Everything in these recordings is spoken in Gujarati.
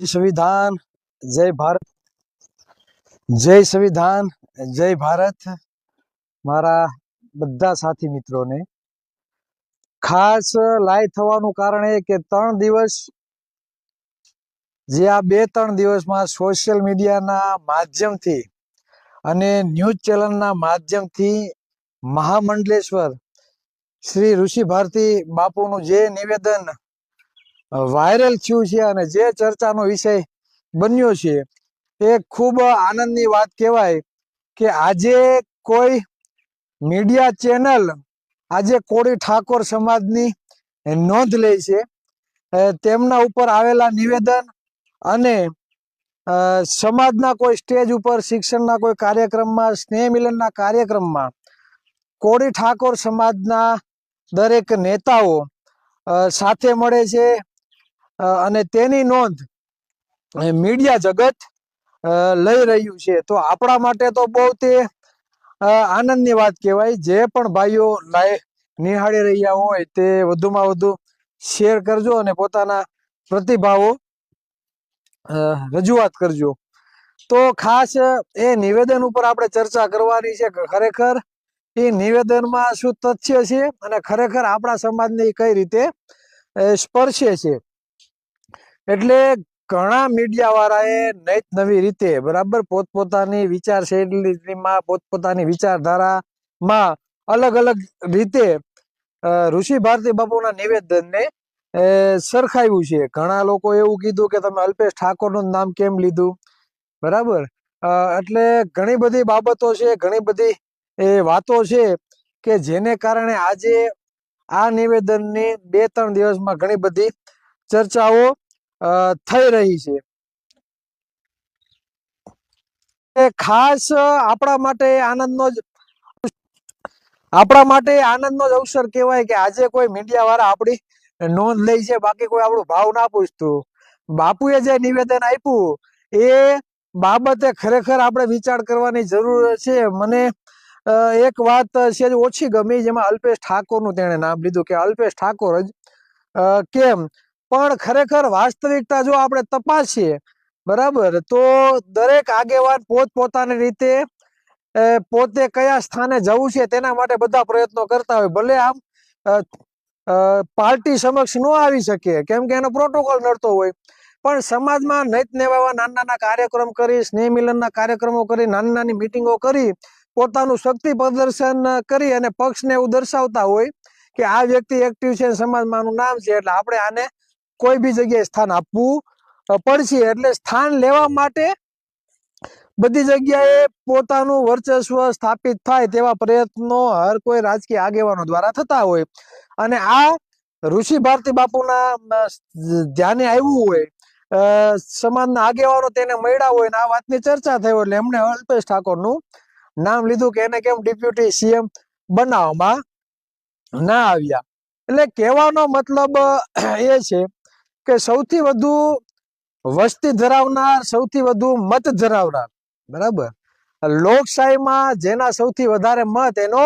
સંવિધાન, જય ભારત. જય સંવિધાન, જય ભારત. મારા બધા સાથી મિત્રોને, ખાસ લાઈવ થવાનું કારણ એ કે ત્રણ દિવસ, જે આ બે ત્રણ દિવસમાં સોશિયલ મીડિયાના માધ્યમથી અને ન્યૂઝ ચેનલના માધ્યમથી મહામંડલેશ્વર શ્રી ઋષિ ભારતી બાપુનું જે નિવેદન વાયરલ થયું છે અને જે ચર્ચાનો વિષય બન્યો છે, એ ખૂબ આનંદની વાત કહેવાય કે આજે કોઈ મીડિયા ચેનલ આજે કોળી ઠાકોર સમાજની નોંધ લે છે. તેમના ઉપર આવેલા નિવેદન અને સમાજના કોઈ સ્ટેજ ઉપર, શિક્ષણના કોઈ કાર્યક્રમમાં, સ્નેહ મિલનના કાર્યક્રમમાં કોળી ઠાકોર સમાજના દરેક નેતાઓ સાથે મળે છે. અને તેની નોંધ મીડિયા જગત લઈ રહ્યું છે. તો આપણા માટે તો બહુ તે આનંદની વાત કહેવાય. જે પણ ભાઈઓ લાઈવ નિહાળી રહ્યા હોય તે વધુમાં વધુ શેર કરજો અને પોતાના પ્રતિભાવો રજૂઆત કરજો. તો ખાસ એ નિવેદન ઉપર આપણે ચર્ચા કરવાની છે ખરેખર એ નિવેદનમાં શું તથ્ય છે અને ખરેખર આપણા સમાજને કઈ રીતે સ્પર્શે છે. એટલે ઘણા મીડિયા વાળાએ નૈત નવી રીતે બરાબર પોતપોતાની વિચારશૈલીમાં, પોતપોતાની વિચારધારામાં અલગ અલગ રીતે ઋષિ ભારતી બાપુના નિવેદનને સરખાવ્યું છે. ઘણા લોકો એવું કીધું કે તમે અલ્પેશ ઠાકોરનું નામ કેમ લીધું? બરાબર? એટલે ઘણી બધી બાબતો છે, ઘણી બધી એ વાતો છે કે જેને કારણે આજે આ નિવેદનની બે ત્રણ દિવસમાં ઘણી બધી ચર્ચાઓ થઈ રહી છે. ખાસ આપણા માટે આનંદનો જ આપણા માટે આનંદનો જ અવસર કહેવાય કે આજે કોઈ મીડિયા વાળા આપણી નોંધ લઈ છે, બાકી કોઈ આપણું ભાવ ના પૂછતું. બાપુએ જે નિવેદન આપ્યું, એ બાબતે ખરેખર આપણે વિચાર કરવાની જરૂર છે. મને એક વાત છે ઓછી ગમી, જેમાં અલ્પેશ ઠાકોરનું તેણે નામ લીધું કે અલ્પેશ ઠાકોર જ કેમ? પણ ખરેખર વાસ્તવિકતા જો આપણે તપાસીએ, બરાબર? તો દરેક આગેવાન પોત પોતાની રીતે પોતે કયા સ્થાને જવું છે તેના માટે બધા પ્રયત્નો કરતા હોય. ભલે આમ પાર્ટી સમક્ષ ન આવી શકે, કેમ કે એનો પ્રોટોકોલ નડતો હોય. પણ સમાજમાં નૈત નેવા નાના નાના કાર્યક્રમ કરી, સ્નેહ મિલનના કાર્યક્રમો કરી નાની નાની મિટિંગો કરી, પોતાનું શક્તિ પ્રદર્શન કરી અને પક્ષને એવું દર્શાવતા હોય કે આ વ્યક્તિ એક્ટિવ છે સમાજમાં નામ છે, એટલે આપણે આને કોઈ બી જગ્યાએ સ્થાન આપવું પડશે. એટલે સ્થાન લેવા માટે બધી જગ્યાએ પોતાનું વર્ચસ્વ સ્થાપિત થાય તેવા પ્રયત્નો હર કોઈ રાજકીય આગેવાનો દ્વારા થતા હોય. અને આ ઋષિ ભારતી બાપુના ધ્યાને આવ્યું હોય સમાજના આગેવાનો તેને મળ્યા હોય ને આ વાતની ચર્ચા થઈ એટલે એમણે અલ્પેશ ઠાકોરનું નામ લીધું કે એને કેમ ડેપ્યુટી સીએમ બનાવવામાં ના આવ્યા. એટલે કહેવાનો મતલબ એ છે કે સૌથી વધુ વસ્તી ધરાવનાર, સૌથી વધુ મત ધરાવનાર. બરાબર? લોકશાહીમાં જેના સૌથી વધારે મત એનો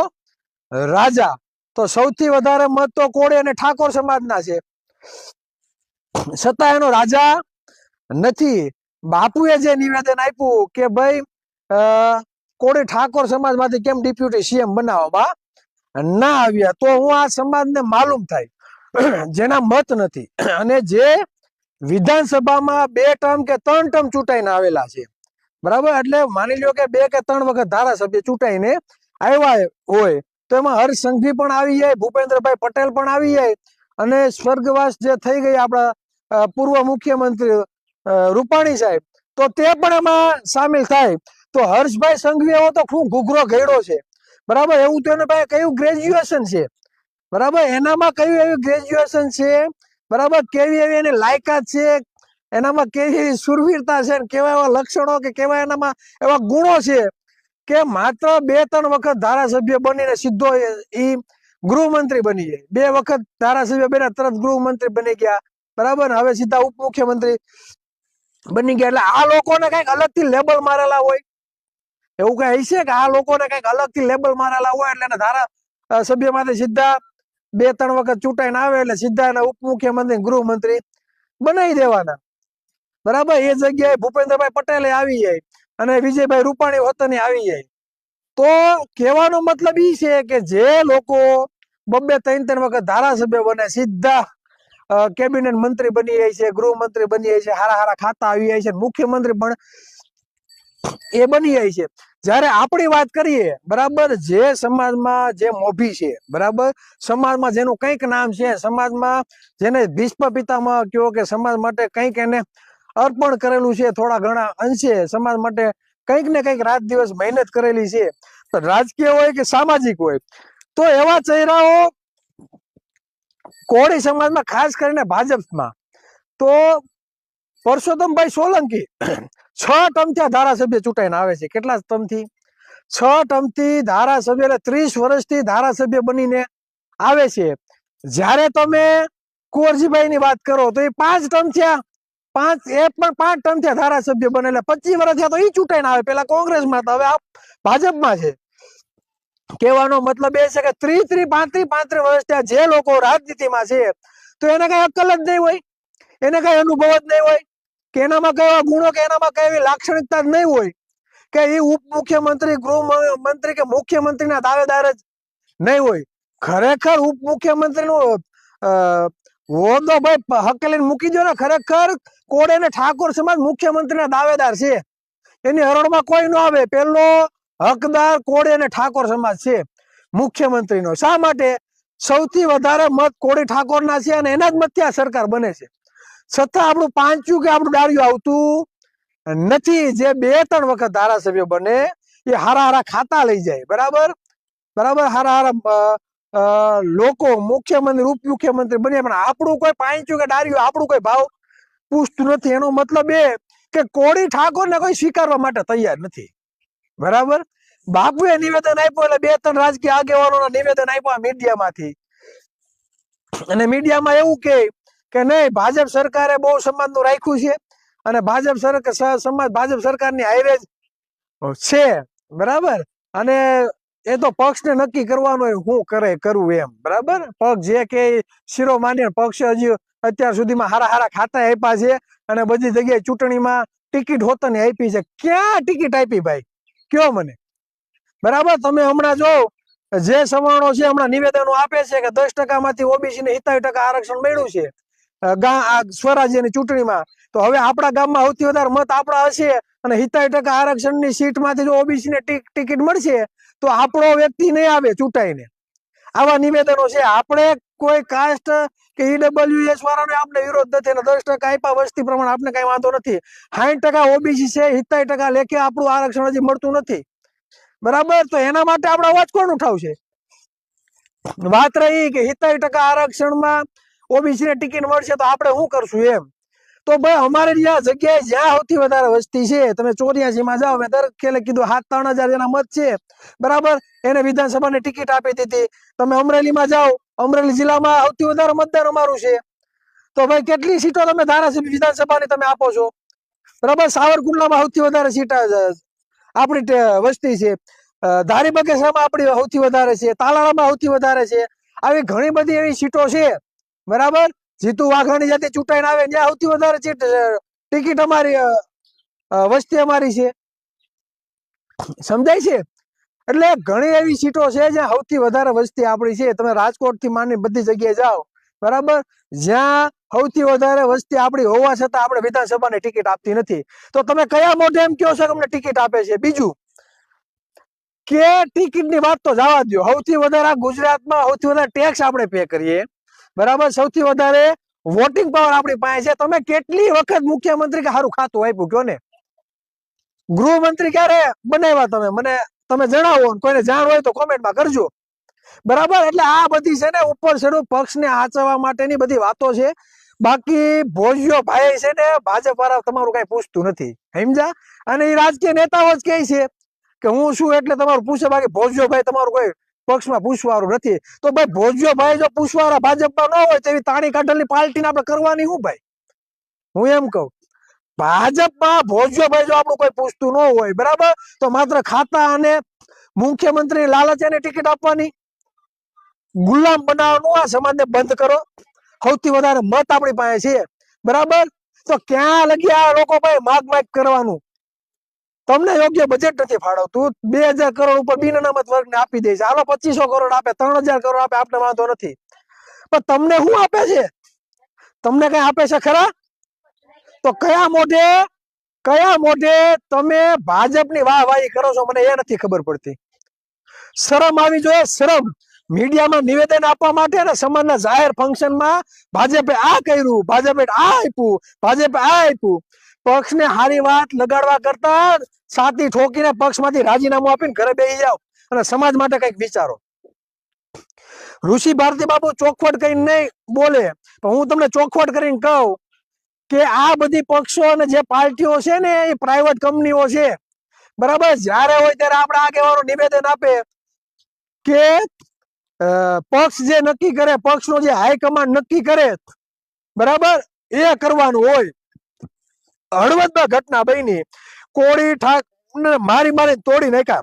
રાજા. તો સૌથી વધારે મત તો કોળી અને ઠાકોર સમાજના છે. છતાં એનો રાજા નથી. બાપુએ જે નિવેદન આપ્યું કે ભાઈ કોળી ઠાકોર સમાજમાંથી કેમ ડેપ્યુટી સીએમ બનાવવામાં ના આવ્યા, તો હું આ સમાજને માલુમ થાય. જેના મત નથી. અને જે વિધાનસભામાં બે ટર્મ કે ત્રણ ટર્મ ચૂંટાઈને આવેલા છે. બરાબર? એટલે માની લ્યો કે બે કે ત્રણ વખત ધારાસભ્ય ચૂંટાઈને આવ્યા હોય, તો એમાં હર્ષ સંઘવી પણ આવી જાય, ભૂપેન્દ્રભાઈ પટેલ પણ આવી જાય, અને સ્વર્ગવાસ જે થઈ ગઈ આપણા પૂર્વ મુખ્યમંત્રી રૂપાણી સાહેબ, તો તે પણ એમાં સામેલ થાય. તો હર્ષભાઈ સંઘવી એવો તો ખૂબ ઘૂઘરો ઘેડો છે. બરાબર? એવું તો એને ભાઈ કયું ગ્રેજ્યુએશન છે? બરાબર? એનામાં કયું એવી ગ્રેજ્યુએશન છે? બરાબર? કેવી એવી એની લાયકાત છે? એનામાં કેવી એવી સુરવીરતા છે? કેવા એવા લક્ષણો કે કેવા એનામાં એવા ગુણો છે? કે માત્ર બે ત્રણ વખત ધારાસભ્ય બનીને સીધો એ ગૃહમંત્રી બની જાય. બે વખત ધારાસભ્ય બન્યા, તરત ગૃહમંત્રી બની ગયા. બરાબર? હવે સીધા ઉપમુખ્યમંત્રી બની ગયા. એટલે આ લોકોને કંઈક અલગથી લેબલ મારેલા હોય. એવું કઈ હશે કે આ લોકોને કંઈક અલગથી લેબલ મારેલા હોય? એટલે ધારા સભ્યમાંથી સીધા બે ત્રણ વખત ચૂંટાઈને આવે એટલે સીધા એના ઉપમુખ્યમંત્રી ગૃહમંત્રી બનાવી દેવાના. બરાબર? એ જગ્યાએ ભૂપેન્દ્રભાઈ પટેલે આવી જાય અને વિજયભાઈ રૂપાણી વતને આવી જાય. તો કહેવાનો મતલબ એ છે કે જે લોકો બબે ત્રણ ત્રણ વખત ધારાસભ્ય બને, સીધા કેબિનેટ મંત્રી બની જાય છે, ગૃહમંત્રી બની જાય છે હારા હારા ખાતા આવી જાય છે, મુખ્યમંત્રી પણ એ બની જાય છે. જ્યારે આપણી વાત કરીએ, બરાબર, જે સમાજમાં જે મોભી છે, બરાબર, સમાજમાં જેનું કંઈક નામ છે, સમાજમાં જેને ભીષ્મ પિતામાં કયો કે સમાજ માટે કંઈક એને અર્પણ કરેલું છે, થોડા ઘણા અંશે સમાજ માટે કંઈક ને કંઈક રાત દિવસ મહેનત કરેલી છે, તો રાજકીય હોય કે સામાજિક હોય, તો એવા ચહેરાઓ કોળી સમાજમાં ખાસ કરીને ભાજપમાં, તો પરસોત્તમભાઈ સોલંકી છ ટર્મથી આ ધારાસભ્ય ચૂંટાઈને આવે છે. કેટલા ટર્મથી છ ટર્મથી ધારાસભ્ય એટલે ત્રીસ વર્ષથી ધારાસભ્ય બનીને આવે છે. જ્યારે તમે કુંવરજીભાઈ ની વાત કરો તો એ પાંચ ટર્મ થયા પાંચ, એ પણ પાંચ ટર્મ થયા ધારાસભ્ય બને એટલે પચીસ વર્ષ થયા તો એ ચૂંટાઈને આવે. પેલા કોંગ્રેસમાં હતા હવે આ ભાજપમાં છે. કહેવાનો મતલબ એ છે કે ત્રીસ ત્રી પાંત્રી પાંત્રીસ વર્ષ ત્યાં જે લોકો રાજનીતિમાં છે તો એને કઈ અક્કલ જ નહીં હોય. એને કઈ અનુભવ જ નહીં હોય. કે કયા ગુણો કે એનામાં કેવી લાક્ષણિકતા નહીં હોય? કે એ ઉપ મુખ્યમંત્રી, ગૃહ મંત્રી કે મુખ્યમંત્રીના દાવેદાર જ નહીં હોય. ખરેખર ઉપ મુખ્યમંત્રીનું હોદ્દો ભાઈ હકેલીને મૂકી દો ને, ખરેખર કોડે ને ઠાકોર સમાજ મુખ્યમંત્રીના દાવેદાર છે. એની હરણમાં કોઈ ન આવે. પેલો હકદાર કોડે અને ઠાકોર સમાજ છે મુખ્યમંત્રીનો. શા માટે? સૌથી વધારે મત કોળી ઠાકોરના છે અને એના જ મતથી આ સરકાર બને છે. છતાં આપણું પાંચું કે આપણું ડાળિયું આવતું નથી. જે બે ત્રણ વખત ધારાસભ્ય બને, એ હારા હારા ખાતા લઈ જાય. બરાબર? બરાબર? હારા હારા લોકો, મુખ્યમંત્રી, ઉપ મુખ્યમંત્રી બને પણ આપણું કોઈ પાંચું કે ડાળિયું, આપણું કોઈ ભાવ પૂછતું નથી. એનો મતલબ એ કે કોળી ઠાકોરને કોઈ સ્વીકારવા માટે તૈયાર નથી. બરાબર? બાપુએ નિવેદન આપ્યું એટલે બે ત્રણ રાજકીય આગેવાનોના નિવેદન આપ્યા મીડિયામાંથી. અને મીડિયામાં એવું કે કે નહીં, ભાજપ સરકારે બહુ સમાજનું રાખ્યું છે અને ભાજપ સરકાર સમાજ, ભાજપ સરકારની હાઈરેજ છે, બરાબર? અને એ તો પક્ષને નક્કી કરવાનું હું કરે કરવું એમ, બરાબર? પક્ષ જે કે શિરો માની પક્ષ હજી અત્યાર સુધીમાં હારા હારા ખાતા આપ્યા છે અને બધી જગ્યાએ ચૂંટણીમાં ટિકિટ હોતાની આપી છે. ક્યાં ટિકિટ આપી ભાઈ? કયો મને? બરાબર? તમે હમણાં જો જે સવર્ણો છે, હમણાં નિવેદનો આપે છે કે દસ ટકામાંથી ઓબીસી ને સિત્તાવીસ ટકા આરક્ષણ મળ્યું છે. સ્વરાજ્યની ચૂંટણીમાં. તો હવે આપણા ગામમાં સૌથી વધારે મત આપણા હશે અને સિત્તેર ટકા આરક્ષણની સીટમાંથી જો ઓબીસી ને ટિકિટ મળશે, તો આપણો વ્યક્તિ નહીં આવે ચૂંટાઈને. આવા નિવેદનો છે. આપણે કોઈ કાસ્ટ કે ઈડબ્લ્યુએસ વાળાને આપણે વિરોધ નથી અને દસ ટકા આપ્યા વસ્તી પ્રમાણે આપણે કઈ વાંધો નથી. સાઠ ટકા ઓબીસી છે, સિત્તેર ટકા લેખે આપણું આરક્ષણ હજી મળતું નથી. બરાબર? તો એના માટે આપણે અવાજ કોણ ઉઠાવશે? વાત રહી કે સિત્તેર ટકા આરક્ષણમાં ઓબીસી ને ટિકિટ મળશે તો આપણે શું કરશું એમ? તો ભાઈ, અમારે જ્યાં જગ્યાએ જ્યાં સૌથી વધારે વસ્તી છે, તમે ચોર્યાસીમાં જાઓ, મેં દર ખેલે કીધું સાત ત્રણ હજાર જેના મત છે, બરાબર? એને વિધાનસભાની ટિકિટ આપી દીધી. તમે અમરેલીમાં જાઓ, અમરેલી જિલ્લામાં સૌથી વધારે મતદાન અમારું છે. તો ભાઈ, કેટલી સીટો તમે ધારાસભ્ય વિધાનસભાની તમે આપો છો? બરાબર? સાવરકુંડલામાં સૌથી વધારે સીટ આપણી વસ્તી છે. ધારી બગેસરામાં આપણી સૌથી વધારે છે, તાલાળામાં સૌથી વધારે છે. આવી ઘણી બધી એવી સીટો છે. બરાબર? જીતુ વાઘાણી જાતે ચૂંટાઈને આવે, ત્યાં સૌથી વધારે ટિકિટ અમારી વસ્તી અમારી છે. સમજાય છે? એટલે ઘણી એવી સીટો છે જ્યાં સૌથી વધારે વસ્તી આપણી છે. તમે રાજકોટથી માની બધી જગ્યાએ જાઓ, બરાબર? જ્યાં સૌથી વધારે વસ્તી આપણી હોવા છતાં આપણે વિધાનસભાની ટિકિટ આપતી નથી. તો તમે કયા મોઢે એમ કહો છો કે અમને ટિકિટ આપે છે? બીજું, કે ટિકિટની વાત તો જવા દો સૌથી વધારે ગુજરાતમાં સૌથી વધારે ટેક્સ આપણે પે કરીએ. બરાબર? સૌથી વધારે વોટિંગ પાવર આપણી પાસે છે. તમે કેટલી વખત મુખ્યમંત્રી કે સારું ખાતું આપ્યું? કયો ને. ગૃહમંત્રી ક્યારે બનાવ્યા તમે? મને તમે જણાવો કોઈને જાણ હોય તો કોમેન્ટમાં કરજો. બરાબર? એટલે આ બધી છે ને ઉપર છેડું પક્ષને આચવવા માટેની બધી વાતો છે. બાકી ભોજ્યો ભાઈ છે ને ભાજપ વાળા તમારું કઈ પૂછતું નથી. સમજા અને એ રાજકીય નેતાઓ જ કહે છે કે હું શું એટલે તમારું પૂછે? બાકી ભોજ્યો ભાઈ તમારું કોઈ પક્ષમાં પૂછવાવાળું નથી. તો ભાઈ ભોજ્યો ભાઈ જો પૂછવાવાળા ભાજપમાં ન હોય તેવી તાણી કાઢલની પાર્ટીને આપણે કરવાની શું ભાઈ? હું એમ કહું, ભાજપમાં ભોજ્યો ભાઈ જો આપણું કોઈ પૂછતું ન હોય, બરાબર? તો માત્ર ખાતા અને મુખ્યમંત્રી લાલચ એને ટિકિટ આપવાની. ગુલામ બનાવવાનું, આ સમાજને બંધ કરો. સૌથી વધારે મત આપણી પાસે છે. બરાબર? તો ક્યાં લગી આ લોકો ભાઈ? માગ માગ કરવાનું. તમને યોગ્ય બજેટ નથી ફાળવતું. બે હજાર કરોડ ઉપર બિન અનામત વર્ગને આપી દે છે. હાલો, પચીસો કરોડ આપે, ત્રણ હજાર કરોડ આપે, આપને વાંધો નથી. પણ તમને શું આપે છે? તમને કઈ આપે છે ખરા? તો કયા મોઢે કયા મોઢે તમે ભાજપની વાહ વાહી કરો છો? મને એ નથી ખબર પડતી. શરમ આવી જોઈએ, શરમ. મીડિયામાં નિવેદન આપવા માટે અને સમાજના જાહેર ફંક્શનમાં ભાજપે આ કર્યું, ભાજપે આ આપ્યું, ભાજપે આ આપ્યું. પક્ષને હારી વાત લગાડવા કરતા સાતી ઠોકીને પક્ષમાંથી રાજીનામું આપીને ઘરે બેસી જાઓ અને સમાજ માટે કંઈક વિચારો. ઋષિ ભારતી બાબુ ચોખવટ કરીને નહીં બોલે, પણ હું તમને ચોખવટ કરીને કહું કે આ બધી પક્ષો અને જે પાર્ટીઓ છે ને એ પ્રાઇવેટ કંપનીઓ છે. બરાબર? જ્યારે હોય ત્યારે આપણે આગેવાનો નિવેદન આપે કે પક્ષ જે નક્કી કરે, પક્ષનો જે હાઈકમાન્ડ નક્કી કરે, બરાબર? એ કરવાનું હોય. હળવદમાં ઘટના બની. કોળી ઠાક મારી મારી તોડી નાખ્યા.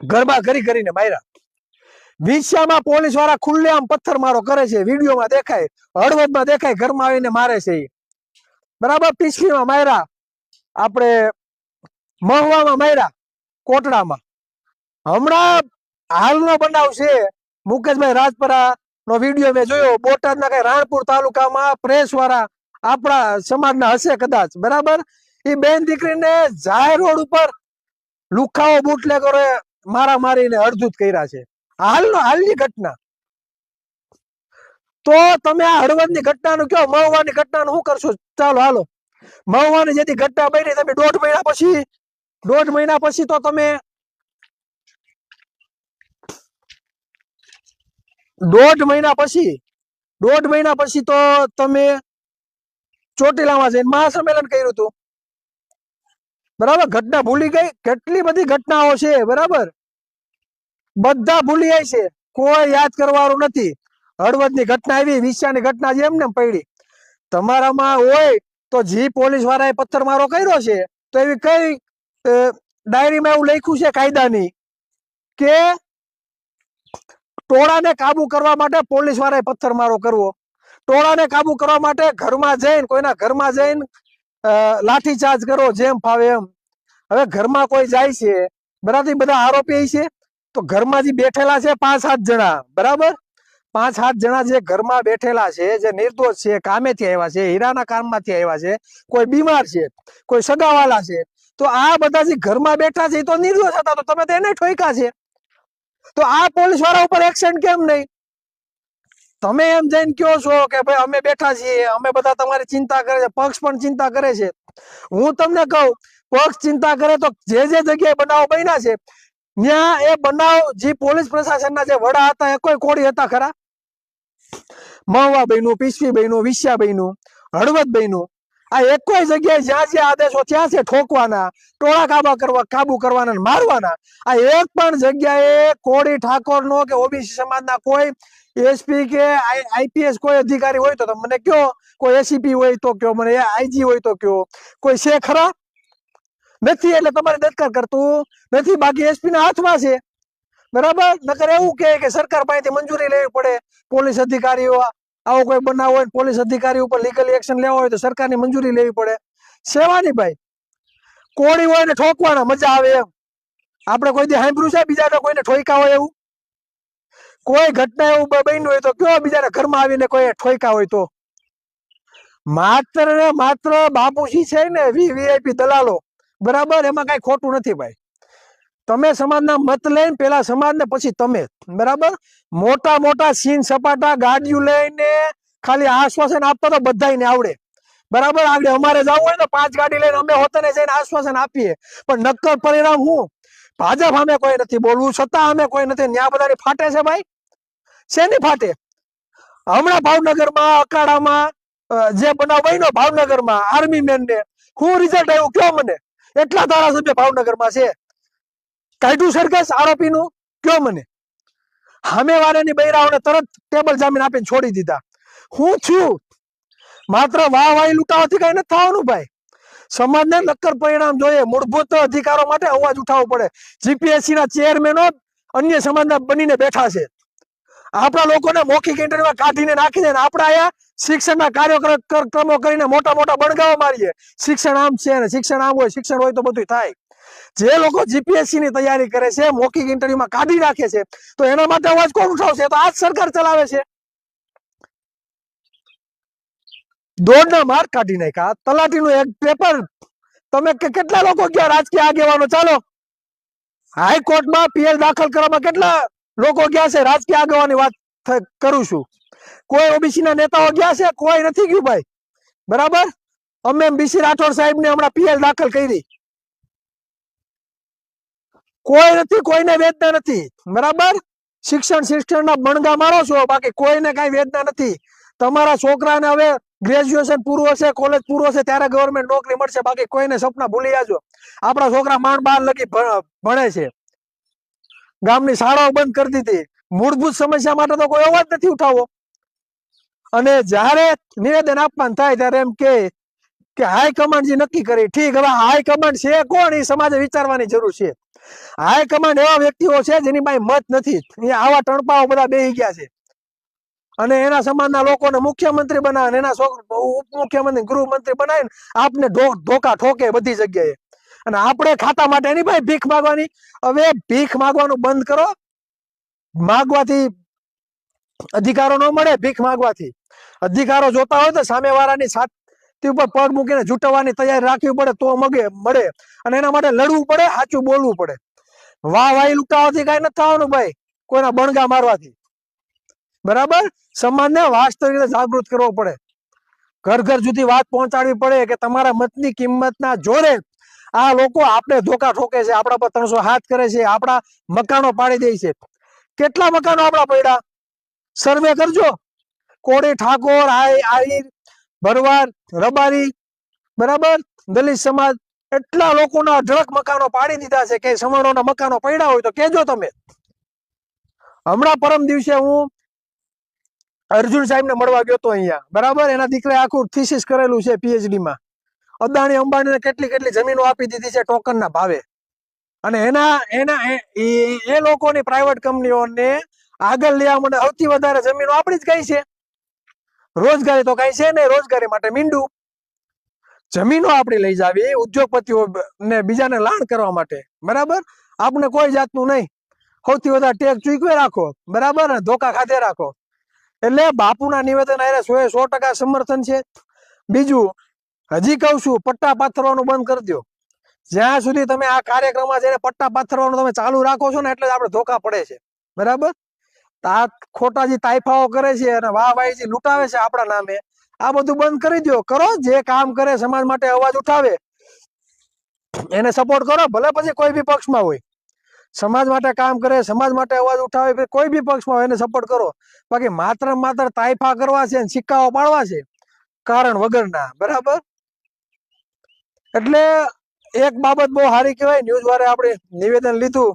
ગરબા કરી કરીને માર્યા. વિછિયામાં પોલીસવાળા ખુલ્લેઆમ પથ્થર મારો કરે છે. વિડીયોમાં દેખાય. હળવદમાં દેખાય ઘરમાં આવીને મારે છે બરાબર? પીછલીમાં માર્યા. આપણે મહુવામાં માર્યા. કોટડામાં. હમણાં હાલનો બનાવ છે. મુકેશભાઈ રાજપરા નો વીડિયો મેં જોયો. બોટાદના કઈ રાણપુર તાલુકામાં પ્રેસ વાળા આપણા સમાજના હશે કદાચ, બરાબર? એ બેન દીકરીને જાહેર રોડ ઉપર લુખાઓ બુટલેગરો મારા મારીને અડધૂત કર્યા છે. હાલનો, હાલની ઘટના. તો તમે આ હળવદની ઘટનાનું કયો મહુવાની ઘટનાનું શું કરશો? ચાલો, હાલો. મહુવાની જેથી ઘટના બની, તમે દોઢ મહિના પછી, દોઢ મહિના પછી તો તમે દોઢ મહિના પછી, દોઢ મહિના પછી તો તમે ચોટીલામાં જઈને મહાસંમેલન કર્યું હતું. બરાબર? ઘટના ભૂલી ગઈ. કેટલી બધી ઘટનાઓ છે, બરાબર? બધા ભૂલી જાય છે. કોઈ યાદ કરવાનું નથી. હળવદની ઘટના આવી વિશ્યાની ઘટના જેમ ને પડી. તમારામાં હોય તો જી પોલીસ વાળાએ પથ્થરમારો કર્યો છે, તો એવી કઈ ડાયરીમાં એવું લખ્યું છે કાયદાની કે ટોળાને કાબુ કરવા માટે પોલીસ વાળાએ પથ્થરમારો કરવો. ટોળાને કાબુ કરવા માટે ઘરમાં જઈને, કોઈના ઘરમાં જઈને લાઠીચાર્જ કરો, જેમ ફાવે એમ. હવે ઘરમાં કોઈ જાય છે, બરાબર, બધા આરોપી છે, તો ઘરમાં જે બેઠેલા છે પાંચ સાત જણા, બરાબર? પાંચ સાત જણા જે ઘરમાં બેઠેલા છે, જે નિર્દોષ છે, કામેથી આવ્યા છે, હીરાના કામમાંથી આવ્યા છે, કોઈ બીમાર છે, કોઈ સગાવાલા છે, તો આ બધા જે ઘરમાં બેઠા છે એ તો નિર્દોષ હતા, તો તમે તો એને ઠોક્યા છે. તો આ પોલીસવાળા ઉપર એક્શન કેમ નહીં? તમે એમ જઈને કયો છો કે ભાઈ અમે બેઠા છીએ, અમે બધા તમારી ચિંતા કરે છે, પક્ષ પણ ચિંતા કરે છે. હું તમને કહું, પક્ષ ચિંતા કરે તો જે જે જગ્યાએ બનાવો બન્યા છે, ત્યાં એ બનાવ જે પોલીસ પ્રશાસનના જે વડા હતા, એ કોઈ કોડી હતા ખરા? માવા બહેનું પીસવી બહેનું વિશ્યા બન્યું હળવદ બન્યું આ એકોય જગ્યાએ જ્યાં જ્યાં આદેશો ત્યાં છે ઠોકવાના, ટોળા કાબા કરવા, કાબુ કરવાના મારવાના. આ એક પણ જગ્યાએ કોળી ઠાકોરનો કે ઓબીસી સમાજના કોઈ એસપી કે આઈપીએસ કોઈ અધિકારી હોય તો મને કયો, કોઈ એસીપી હોય તો કયો, મને આઈજી હોય તો કયો. કોઈ છે ખરા? નથી, એટલે તમારે દરકાર કરતું નથી, બાકી એસપી ના હાથમાં છે. બરાબર? નકર એવું કે સરકાર પાસેથી મંજૂરી લેવી પડે. પોલીસ અધિકારીઓ આવો કોઈ બનાવ હોય પોલીસ અધિકારી ઉપર લીગલ એક્શન લેવા હોય તો સરકારની મંજૂરી લેવી પડે. સેવાની ભાઈ, કોળી હોય ને ઠોકવાના, મજા આવે એમ. આપણે કોઈ દી સાંભળ્યું છે બીજાને કોઈને ઠોકા હોય એવું? કોઈ ઘટના એવું બન્યું હોય તો કયો બીજાના ઘરમાં આવીને કોઈ ઠોકા હોય તો? માત્ર ને માત્ર બાપુજી છે ને વીવીઆઈપી દલાલો. બરાબર? એમાં કઈ ખોટું નથી ભાઈ. તમે સમાજના મત લઈને પેલા સમાજને, પછી તમે. બરાબર? મોટા મોટા સીન સપાટા, ગાડીઓ લઈને ખાલી આશ્વાસન આપતા તો બધાને આવડે. બરાબર? આગળ અમારે જવું હોય તો પાંચ ગાડી લઈને અમે હોતને જઈને આશ્વાસન આપીએ. પણ નક્કર પરિણામ હું? ભાજપ અમે કોઈ નથી બોલવું છતાં અમે કોઈ નથી. ન્યા બધાની ફાટે છે ભાઈ? શેની ફાટે? હમણાં ભાવનગરમાં અકાળામાં જે બનાવ બન્યો ભાવનગરમાં આર્મી મેન ને. શું રિઝલ્ટ આવ્યું કયો મને? એટલા ધારાસભ્ય ભાવનગરમાં છે. કાઢ્યું સરઘસ આરોપીનું? કયો મને? હામેવાળાની બૈરાઓને તરત ટેબલ જામીન આપીને છોડી દીધા. હું છું. માત્ર વાહ વાહી લૂંટાવાથી કઈ નથી થવાનું ભાઈ. સમાજને નક્કર પરિણામ જોઈએ. મૂળભૂત અધિકારો માટે અવાજ ઉઠાવવો પડે. જીપીએસસી ના ચેરમેનો અન્ય સમાજના બનીને બેઠા છે. આપણા લોકોને મૌખિક ઇન્ટરવ્યુમાં કાઢીને નાખી દે આપણા અહીંયા શિક્ષણના કાર્યક્રમો કરીને મોટા મોટા બણગાવા મારીએ. શિક્ષણ આમ છે ને શિક્ષણ આમ હોય, શિક્ષણ હોય તો બધું થાય. જે લોકો જીપીએસસી ની તૈયારી કરે છે, મૌખિક ઇન્ટરવ્યુમાં કાઢી નાખે છે, તો એના માટે અવાજ કોણ ઉઠાવશે? તો આ સરકાર ચલાવે છે. દોડના માર્ક કાઢી નાખ્યા. તલાટીનું એક પેપર તમે કેટલા લોકો ગયા? રાજકીય આગેવાનો. ચાલો. હાઈકોર્ટમાં પીએલ દાખલ કરવામાં કેટલા લોકો ગયા છે? રાજકીય આગેવાની વાત કરું છું. કોઈ ઓબીસી ના નેતાઓ ગયા છે? કોઈ નથી ગયું ભાઈ. બરાબર? અમે બીસી રાઠોડ સાહેબ ને હમણાં પીએલ દાખલ કરી. કોઈ નથી, કોઈને વેદના નથી. બરાબર? શિક્ષણ શિક્ષણના બણગા મારો છો, બાકી કોઈને કઈ વેદના નથી. તમારા છોકરાને હવે ગ્રેજ્યુએશન પૂરું હશે કોલેજ પૂરું હશે, ત્યારે ગવર્મેન્ટ નોકરી મળશે, બાકી કોઈને સપના ભૂલી જાજો. આપણા છોકરા માંડ બાર લગી ભણે છે. ગામની શાળાઓ બંધ કરી દીધી. મૂળભૂત સમસ્યા માટે તો કોઈ અવાજ નથી ઉઠાવો અને જ્યારે નિવેદન આપવાનું થાય, ત્યારે એમ કે કે હાઈકમાન્ડ જે નક્કી કરી. ઠીક, હવે હાઈકમાન્ડ છે કોણ? એ સમાજે વિચારવાની જરૂર છે. હાઈકમાન્ડ એવા વ્યક્તિઓ છે જેની પાસે મત નથી. આવા ટણપાઓ બધા બેહી ગયા છે. અને એના સમાજના લોકોને મુખ્યમંત્રી બનાવે ઉપમુખ્યમંત્રી, ગૃહમંત્રી બનાવીને આપને ધોકા ઠોકે બધી જગ્યાએ. અને આપણે ખાતા માટે એની ભાઈ ભીખ માગવાની? હવે ભીખ માગવાનું બંધ કરો. માગવાથી અધિકારો ન મળે, ભીખ માગવાથી. અધિકારો જોતા હોય તો સામેવાળાની છાતી ઉપર પગ મૂકીને જૂટવવાની તૈયારી રાખવી પડે તો મગે મળે અને એના માટે લડવું પડે, સાચું બોલવું પડે. વાહ, વાહી લૂંટાવાથી કઈ નથી થવાનું ભાઈ, કોઈના બણગા મારવાથી. બરાબર? સમાજને વાસ્તવિક રીતે જાગૃત કરવો પડે. ઘર ઘર સુધી વાત પહોંચાડવી પડે કે તમારા મતની કિંમતના જોરે આ લોકો આપણે ધોકા ઠોકે છે, આપણા પર ત્રણસો હાથ કરે છે, આપણા મકાનો પાડી દે છે. કેટલા મકાનો આપણા પડ્યા? સર્વે કરજો. કોડી ઠાકોર, આઈ, આહિર ભરવાડ, રબારી, બરાબર? દલિત સમાજ, એટલા લોકોના અઢળક મકાનો પાડી દીધા છે કે સવર્ણોના મકાનો પડ્યા હોય તો કેજો તમે. હમણાં પરમ દિવસે હું અર્જુન સાહેબ ને મળવા ગયો તો અહીંયા, બરાબર? એના દીકરાએ આખું થીસીસ કરેલું છે પીએચડીમાં અદાણી અંબાણીને કેટલી કેટલી જમીનો આપી દીધી છે ટોકન ના ભાવે. અને એના એના, એ લોકોની પ્રાઇવેટ કંપનીઓને આગળ લેવા માટે સૌથી વધારે જમીનો આપણી જ કઈ છે. રોજગારી તો કઈ છે નહીં, રોજગારી માટે મીંડું. જમીનો આપણી લઈ જાવી, ઉદ્યોગપતિઓ ને બીજાને લાણ કરવા માટે. બરાબર? આપણે કોઈ જાતનું નહીં. સૌથી વધારે ટેક ચૂકવે રાખો. બરાબર? ને ધોકા ખાતે રાખો. એટલે બાપુના નિવેદન આરે સો સો ટકા સમર્થન છે. બીજું, હજી કહું છું, પટ્ટા પાથરવાનું બંધ કરી દો જ્યાં સુધી તમે આ કાર્યક્રમમાં જઈને પટ્ટા પાથરવાનું તમે ચાલુ રાખો છો ને, એટલે આપણે ધોકા પડે છે. બરાબર? આ ખોટા જે તાઇફાઓ કરે છે અને વાહ વાહ જે લૂંટાવે છે આપણા નામે. આ બધું બંધ કરી દો કરો, જે કામ કરે સમાજ માટે અવાજ ઉઠાવે. એને સપોર્ટ કરો, ભલે પછી કોઈ બી પક્ષમાં હોય. સમાજ માટે કામ કરે, સમાજ માટે અવાજ ઉઠાવે કોઈ બી પક્ષમાં હોય એને સપોર્ટ કરો. બાકી માત્ર માત્ર તાઇફા કરવા છે અને સિક્કાઓ પાડવા છે. કારણ વગરના. બરાબર? એટલે એક બાબત બહુ સારી કહેવાય. ન્યૂઝ વાળે આપણે નિવેદન લીધું.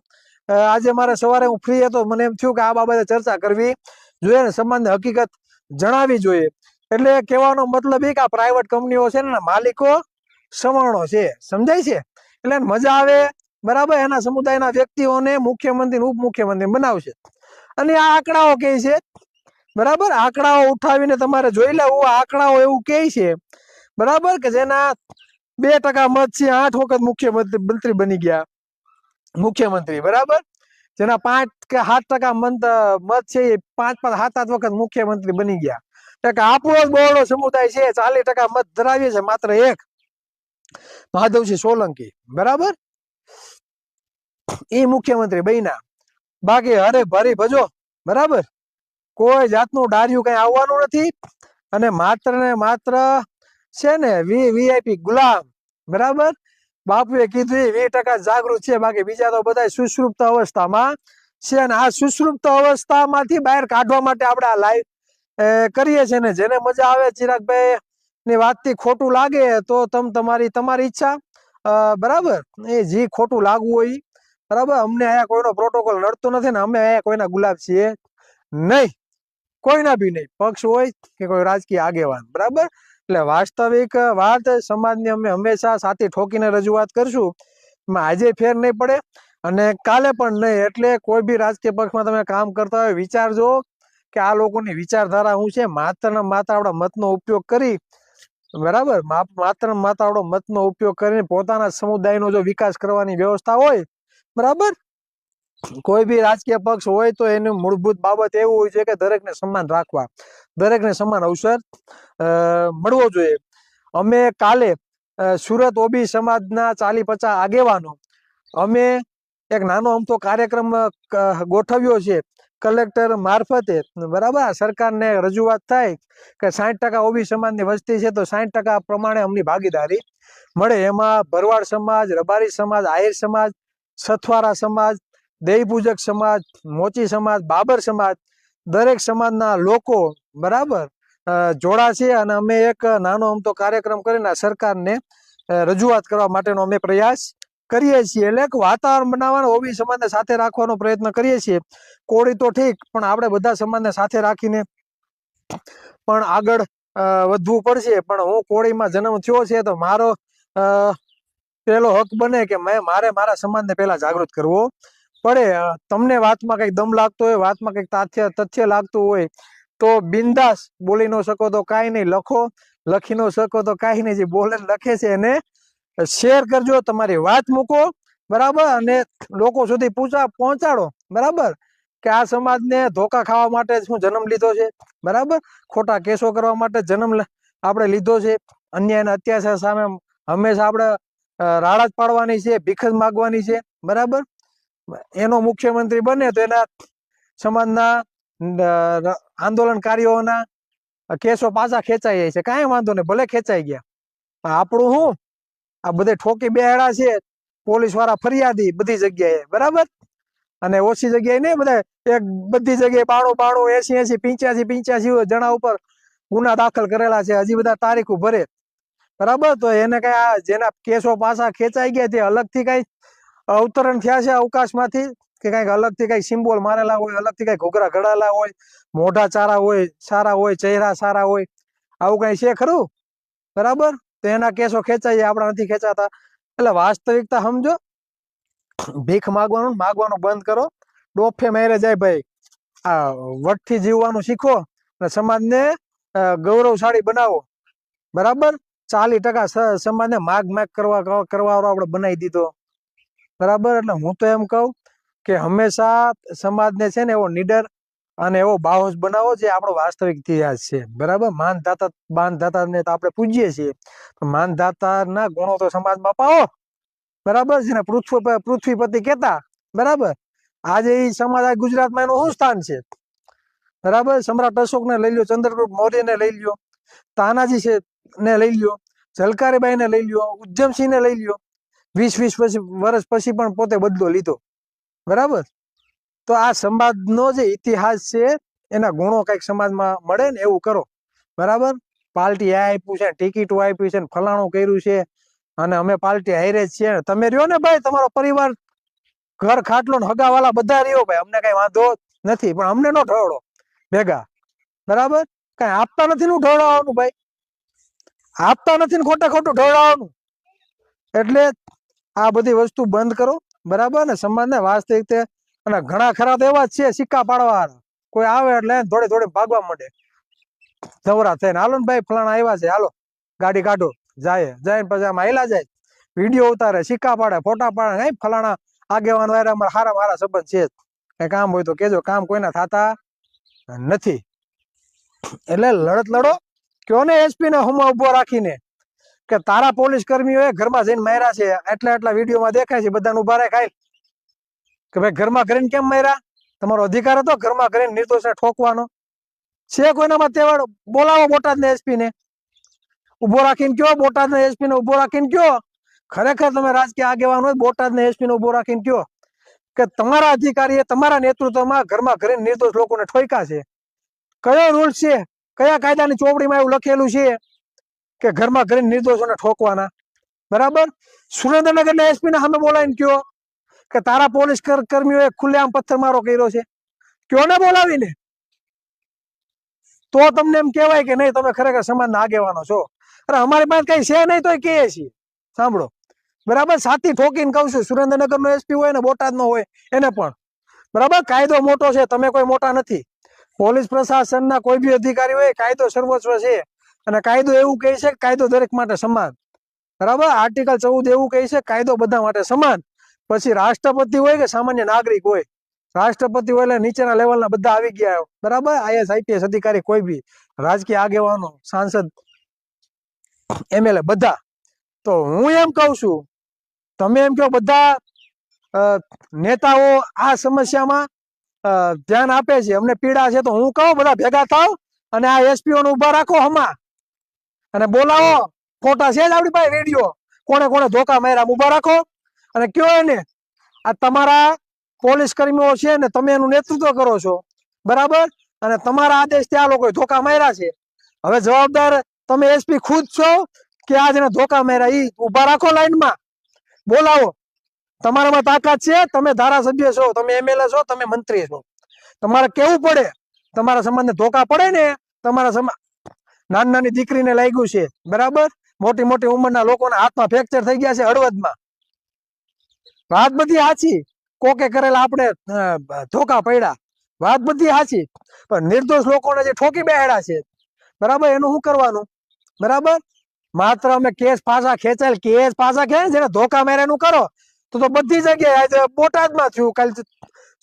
આજે મારે સવારે હું ફ્રી હતો, મને એમ થયું કે આ બાબતે ચર્ચા કરવી જોઈએ ને સંબંધ હકીકત જણાવી જોઈએ. એટલે કહેવાનો મતલબ એ કે આ પ્રાઇવેટ કંપનીઓ છે ને માલિકો સવર્ણો છે. સમજાય છે? એટલે મજા આવે, બરાબર? એના સમુદાયના વ્યક્તિઓને મુખ્યમંત્રી ઉપ ઉપમુખ્યમંત્રી બનાવશે. અને આ આંકડાઓ કહે છે, બરાબર? આંકડાઓ ઉઠાવીને તમારે જોઈ લેવું આંકડાઓ એવું કહે છે, બરાબર? કે જેના બે ટકા મત છે, આઠ વખત મુખ્યમંત્રી મંત્રી બની ગયા. મુખ્યમંત્રી, બરાબર? જેના પાંચ કે સાત ટકા મત છે એ પાંચ પાંચ, સાત સાત વખત મુખ્યમંત્રી બની ગયા. આપણો બહોળો સમુદાય છે, ચાલીસ ટકા મત ધરાવે છે, માત્ર એક મહાદેવસિંહ સોલંકી, બરાબર? એ મુખ્યમંત્રી બન્યા. બાકી હરે ભરી ભજો, બરાબર? કોઈ જાતનું ડાર્યું કઈ આવવાનું નથી. અને માત્ર ને માત્ર છે ને વીઆઈપી ગુલામ, બરાબર? બાપુએ કીધું એ ટકા જાગૃત છે, બાકી બીજા તો બધા સુશ્રુપ્ત અવસ્થામાં છે અને આ સુશ્રુપ્ત અવસ્થામાંથી બહાર કાઢવા માટે આપણે આ લાઈવ કરીએ છીએ ને જેને મજા આવે ચિરાગભાઈ ની વાતથી ખોટું લાગે તો તમ તમારી તમારી ઈચ્છા. બરાબર? એ જે ખોટું લાગવું હોય. બરાબર? અમને અહીંયા કોઈનો પ્રોટોકોલ નડતો નથી ને અમે અહીંયા કોઈના ગુલાબ છીએ નહીં. કોઈના બી નહીં. પક્ષ હોય કે કોઈ રાજકીય આગેવાન. બરાબર? એટલે વાસ્તવિક વાત સમાજની અમે હંમેશા સાથે ઠોકીને રજૂઆત કરશું આજે ફેર નહીં પડે અને કાલે પણ નહીં. એટલે કોઈ બી રાજકીય પક્ષમાં તમે કામ કરતા હોય, વિચારજો કે આ લોકોની વિચારધારા શું છે? માત્ર ને માત્ર આપણા મતનો ઉપયોગ કરી, બરાબર? માત્ર ને માત્ર આપણો મતનો ઉપયોગ કરીને પોતાના સમુદાયનો જો વિકાસ કરવાની વ્યવસ્થા હોય, બરાબર? કોઈ બી રાજકીય પક્ષ હોય તો એની મૂળભૂત બાબત એવું હોય છે કે દરેકને સન્માન રાખવા. દરેકને સમાન અવસર મળવો જોઈએ. અમે કાલે સુરત ઓબી સમાજના ચાલી પચાસ આગેવાનો, અમે એક નાનો અમથો કાર્યક્રમ ગોઠવ્યો છે. કલેક્ટર મારફતે, બરાબર? સરકારને રજૂઆત થાય કે સાઠ ટકા ઓબી સમાજની વસ્તી છે તો સાઠ ટકા પ્રમાણે અમની ભાગીદારી મળે. એમાં ભરવાડ સમાજ, રબારી સમાજ, આહિર સમાજ, સથવારા સમાજ દેવી પૂજક સમાજ, મોચી સમાજ, બાબર સમાજ, દરેક સમાજના લોકો બરાબર? જોડાશે અને અમે એક નાનો અમતો કાર્યક્રમ કરીને સરકારને રજૂઆત કરવા માટેનો અમે પ્રયાસ કરીએ છીએ. એટલે એક વાતાવરણ બનાવવાનો, ઓબી સમાજને સાથે રાખવાનો પ્રયત્ન કરીએ છીએ. કોળી તો ઠીક, પણ આપણે બધા સમાજને સાથે રાખીને પણ આગળ વધવું પડશે. પણ હું કોળીમાં જન્મ થયો છે, તો મારો પેલો હક બને કે મેં, મારે મારા સમાજને પહેલા જાગૃત કરવો પડે. તમને વાતમાં કંઈક દમ લાગતો હોય, વાતમાં કંઈક તથ્ય તથ્ય લાગતું હોય તો બિંદાસ બોલી ન શકો તો કાંઈ નહીં. લખો, લખી ન શકો તો કાંઈ નહીં. જે બોલે લખે છે એને શેર કરજો, તમારી વાત મૂકો, બરાબર? અને લોકો સુધી પૂછા, પહોંચાડો, બરાબર? કે આ સમાજને ધોકા ખાવા માટે શું જન્મ લીધો છે, બરાબર? ખોટા કેસો કરવા માટે જન્મ આપણે લીધો છે. અન્યાય અને અત્યાચાર સામે હંમેશા આપણે રાડા પાડવાની છે, ભીખ જ માગવાની છે, બરાબર? એનો મુખ્યમંત્રી બને તો એના સમાજના આંદોલનકારીઓના કેસો પાછા ખેંચાઈ જાય છે. કાંઈ વાંધો નહીં, ભલે ખેંચાઈ ગયા. પણ આપણું શું? આ બધે ઠોકી બેહાડા છે પોલીસવાળા ફરિયાદી બધી જગ્યાએ, બરાબર? અને ઓછી જગ્યાએ નહીં, બધા એક બધી જગ્યાએ બાણું બાણું એસી એસી પિંચ્યાસી પિંચ્યાસી જણા ઉપર ગુના દાખલ કરેલા છે, હજી બધા તારીખો ભરે. બરાબર? તો એને કઈ આ જેના કેસો પાછા ખેંચાઈ ગયા તે અલગથી કઈ અવતરણ થયા છે અવકાશમાંથી? કે કંઈક અલગથી કઈ સિમ્બોલ મારેલા હોય, અલગથી કઈ ઘૂઘરા ઘડાયેલા હોય, મોઢા ચારા હોય, સારા હોય, ચહેરા સારા હોય, આવું કઈ છે ખરું? બરાબર? તો એના કેસો ખેંચાય આપણા નથી ખેંચાતા. એટલે વાસ્તવિકતા સમજો. ભીખ માગવાનું માગવાનું બંધ કરો. ડોફે મેરે જાય ભાઈ. આ વટથી જીવવાનું શીખો અને સમાજને ગૌરવશાળી બનાવો. બરાબર? ચાલીસ ટકા સમાજને માગ માગ કરવા કરવા આપણે બનાવી દીધો. બરાબર? એટલે હું તો એમ કહું કે હંમેશા સમાજને છે ને એવો નીડર અને એવો બાહોશ બનાવો જે આપણો વાસ્તવિક ઇતિહાસ છે. બરાબર? માનધાતા, માનધાતાને તો આપણે પૂજીએ છીએ. માનધાતાના ગુણો તો સમાજમાં પાવો બરાબર છે ને? પૃથ્વી પ- પૃથ્વીપતિ કહેતા. બરાબર? આજે એ સમાજ, આ ગુજરાતમાં એનું શું સ્થાન છે? બરાબર? સમ્રાટ અશોકને લઈ લ્યો, ચંદ્રગુપ્ત મૌર્યને લઈ લ્યો તાનાજી છે ને લઈ લ્યો, ઝલકારીબાઈને લઈ લ્યો ઉજ્જમસિંહને લઈ લ્યો. વીસ વીસ પછી વર્ષ પછી પણ પોતે બદલો લીધો. બરાબર? તો આ સમાજનો જે ઇતિહાસ છે, એના ગુણો કંઈક સમાજમાં મળે ને એવું કરો. બરાબર? પાર્ટી આ આપ્યું છે ટિકિટો આપી છે ફલાણું કર્યું છે. અને અમે પાર્ટી હારે છીએ તમે રહ્યો ને ભાઈ, તમારો પરિવાર ઘર ખાટલો ને હગાવાલા બધા રહ્યો ભાઈ. અમને કઈ વાંધો નથી, પણ અમને નો ઢળો. ભેગા. બરાબર? કઈ આપતા નથી નું ઢળાવવાનું ભાઈ. આપતા નથી ને ખોટા ખોટું ઢળાવવાનું એટલે આ બધી વસ્તુ બંધ કરો. બરાબર ને? સમાજને વાસ્તવિક અને ઘણા ખરા તો એવા જ છે સિક્કા પાડવા કોઈ આવે એટલે થોડે થોડે ભાગવા માંડે. ધવરા થઈને. હાલો ને ભાઈ, ફલાણા આવ્યા છે. હાલો, ગાડી કાઢો. જાય. જાય પછી આમ હાલ્યા જાય. વીડિયો ઉતારે, સિક્કા પાડે, ફોટા પાડે. કઈ ફલાણા આગેવાન વાયરા અમારા હારા મારા સંબંધ છે કઈ કામ હોય તો કેજો કામ કોઈના થતા નથી. એટલે લડત લડો. કયો ને એસપી ને હુમા ઊભો રાખીને. કે તારા પોલીસ કર્મીઓએ ઘરમાં જઈને માર્યા છે. એટલા એટલા વિડીયોમાં દેખાય છે, બધાને ઊભા રાખાય કે ભાઈ ઘરમાં કરીને કેમ માર્યા? તમારો અધિકાર હતો ઘરમાં કરીને નિર્દોષને ઠોકવાનો. છે કોઈનામાં તહેવાર બોલાવો બોટાદને એસપી ને ઊભો રાખીને કયો બોટાદના એસપી ને ઊભો રાખીને કયો? ખરેખર તમે રાજકીય આગેવાન હોય બોટાદના એસપી ને ઊભો રાખીને કયો? કે તમારા અધિકારીએ તમારા નેતૃત્વમાં ઘરમાં ઘરે નિર્દોષ લોકોને ઠોક્યા છે. કયો રૂલ છે? કયા કાયદાની ચોપડીમાં એવું લખેલું છે? કે ઘરમાં ઘરે નિર્દોષોને ઠોકવાના. બરાબર? સુરેન્દ્રનગરના એસપી ને સામે બોલાવીને કયો કે તારા પોલીસ કર- કર્મીઓએ ખુલ્લેઆમ પથ્થરમારો કર્યો છે. કયો બોલાવીને? તો તમને એમ કહેવાય કે નહીં, તમે ખરેખર સમાજના આગેવાનો છો. અરે અમારી પાસે કઈ છે નહીં તો કહીએ છીએ. સાંભળો. બરાબર? સાથી ઠોકીને કહું છું, સુરેન્દ્રનગરનો એસપી હોય ને બોટાદનો હોય, એને પણ. બરાબર? કાયદો મોટો છે, તમે કોઈ મોટા નથી. પોલીસ પ્રશાસનના કોઈ બી અધિકારી હોય, કાયદો સર્વસ્વ છે. અને કાયદો એવું કહે છે કાયદો દરેક માટે સમાન. બરાબર? આર્ટિકલ ચૌદ એવું કહે છે કાયદો બધા માટે સમાન. પછી રાષ્ટ્રપતિ હોય કે સામાન્ય નાગરિક હોય. રાષ્ટ્રપતિ હોય એટલે નીચેના લેવલના બધા આવી ગયા બરાબર? આઈએસ આઈપીએસ અધિકારી કોઈ બી. રાજકીય આગેવાનો, સાંસદ એમએલએ બધા. તો હું એમ કહું છું, તમે એમ કહો બધા નેતાઓ આ સમસ્યામાં ધ્યાન આપે છે. અમને પીડા છે તો હું કહું, બધા ભેગા થાવ અને આ એસપીઓ ને ઊભા રાખો હમા અને બોલાવો. ફોટા છે જ આપણી પાસે રેડિયો. કોને કોને ધોકા માર્યા ઊભા રાખો. અને કયો એને? આ તમારા પોલીસ કર્મીઓ છે ને તમે એનું નેતૃત્વ કરો છો. બરાબર? અને તમારા આદેશથી આ લોકોએ ધોકા માર્યા છે. હવે જવાબદાર તમે એસપી ખુદ છો કે આ જેને ધોકા માર્યા? એ ઊભા રાખો લાઈનમાં. બોલાવો. તમારામાં તાકાત છે તમે ધારાસભ્ય છો તમે એમએલએ છો તમે મંત્રી છો. તમારે કેવું પડે? તમારા સંબંધને ધોકા પડે ને? તમારા સમા નાની નાની દીકરીને લાગ્યું છે. બરાબર? મોટી મોટી ઉંમરના લોકોના હાથમાં ફ્રેક્ચર થઈ ગયા છે હળવદમાં. વાત બધી સાચી. કોકે કરેલા આપણે ધોકા પડ્યા. વાત બધી સાચી. પણ નિર્દોષ લોકોને જે ઠોકી બેહેડા છે. બરાબર? એનું શું કરવાનું? બરાબર? માત્ર અમે કેસ પાછા ખેંચાયેલ કેસ પાછા ખેંચ જેને ધોકા મારે એનું કરો. તો તો બધી જગ્યાએ બોટાદમાં થયું. કાલ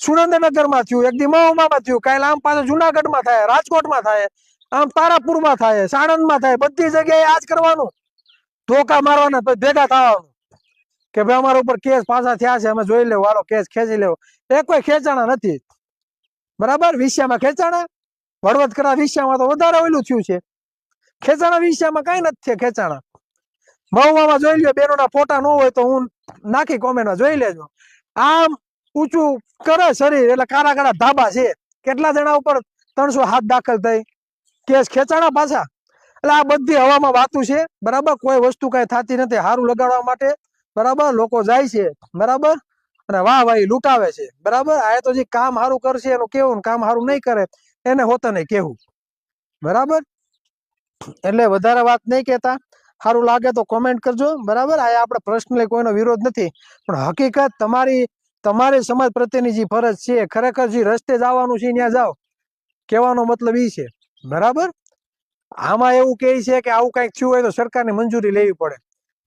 સુરેન્દ્રનગરમાં થયું. એક દી મહુવામાં થયું. કાલ આમ પાછા જુનાગઢમાં થાય. રાજકોટમાં થાય. આમ તારાપુરમાં થાય, સાણંદમાં થાય, બધી જગ્યાએ આજ કરવાનું. ધોકા મારવાના પછી ભેગા થવાનું. કે ભાઈ અમારા ઉપર કેસ પાછા થયા છે, અમે જોઈ લેવું વાળો કેસ ખેંચી લેવો. એ કોઈ ખેંચાણા નથી. બરાબર? વિષયમાં ખેંચાણા? વડવત કરા વિષયમાં તો વધારે ઓલું થયું છે. ખેંચાણા વિષયમાં કઈ નથી થયા ખેંચાણા. મહુવામાં જોઈ લ્યો, બેનોના ફોટા ન હોય તો હું નાખી કોમેન્ટમાં જોઈ લેજો. આમ ઊંચું કરે શરીર, એટલે કારા કારા ધાબા છે. કેટલા જણા ઉપર ત્રણસો હાથ દાખલ થઈ? કેસ ખેંચાણા પાછા. એટલે આ બધી હવામાં વાતું છે. બરાબર? કોઈ વસ્તુ કઈ થતી નથી હારું લગાડવા માટે. બરાબર? લોકો જાય છે. બરાબર? અને વાહ વાહ લૂંટાવે છે. બરાબર? આ તો જે કામ સારું કરશે, એનું કેવું કામ સારું નહીં કરે. એને હોતા નહીં કેવું બરાબર? એટલે વધારે વાત નહીં કહેતા. સારું લાગે તો કોમેન્ટ કરજો. બરાબર? આ આપણે પર્સનલી કોઈનો વિરોધ નથી. પણ હકીકત તમારી તમારી સમાજ પ્રત્યેની જે ફરજ છે ખરેખર જે રસ્તે જવાનું છે ત્યાં જાઓ. કહેવાનો મતલબ એ છે. બરાબર? આમાં એવું કહે છે કે આવું કંઈક થયું હોય તો સરકારની મંજૂરી લેવી પડે.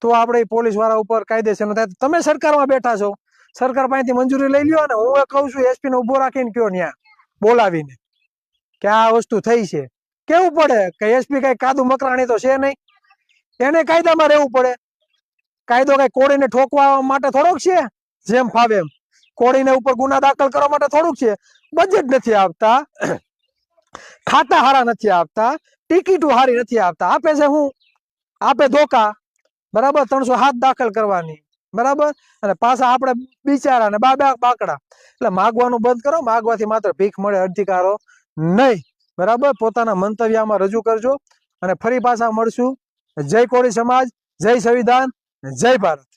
તો આપણે પોલીસવાળા ઉપર કાયદેસર થાય. તમે સરકારમાં બેઠા છો. સરકાર પાસેથી મંજૂરી લઈ લ્યો ને હું એ કહું છું એસપી ને ઊભો રાખીને કયો ત્યાં બોલાવીને. કે આ વસ્તુ થઈ છે. કેવું પડે? કે એસપી કઈ કાદુ મકરાણી તો છે નહીં. એને કાયદામાં રહેવું પડે. કાયદો કઈ કોળીને ઠોકવા માટે થોડોક છે? જેમ ફાવે એમ. કોળીને ઉપર ગુના દાખલ કરવા માટે થોડુંક છે. બજેટ નથી આપતા. ખાતા હારા નથી આપતા, ટિકિટો હારી નથી આપતા. આપે છે હું? આપે ધોકા? બરાબર? ત્રણસો હાથ દાખલ કરવાની. બરાબર? અને પાછા આપણે બિચારા ને બાબા બાકડા. એટલે માગવાનું બંધ કરો, માગવાથી માત્ર ભીખ મળે, અધિકારો નહીં. બરાબર? પોતાના મંતવ્યમાં રજૂ કરજો. અને ફરી પાછા મળશું. જય કોળી સમાજ, જય સંવિધાન, જય ભારત.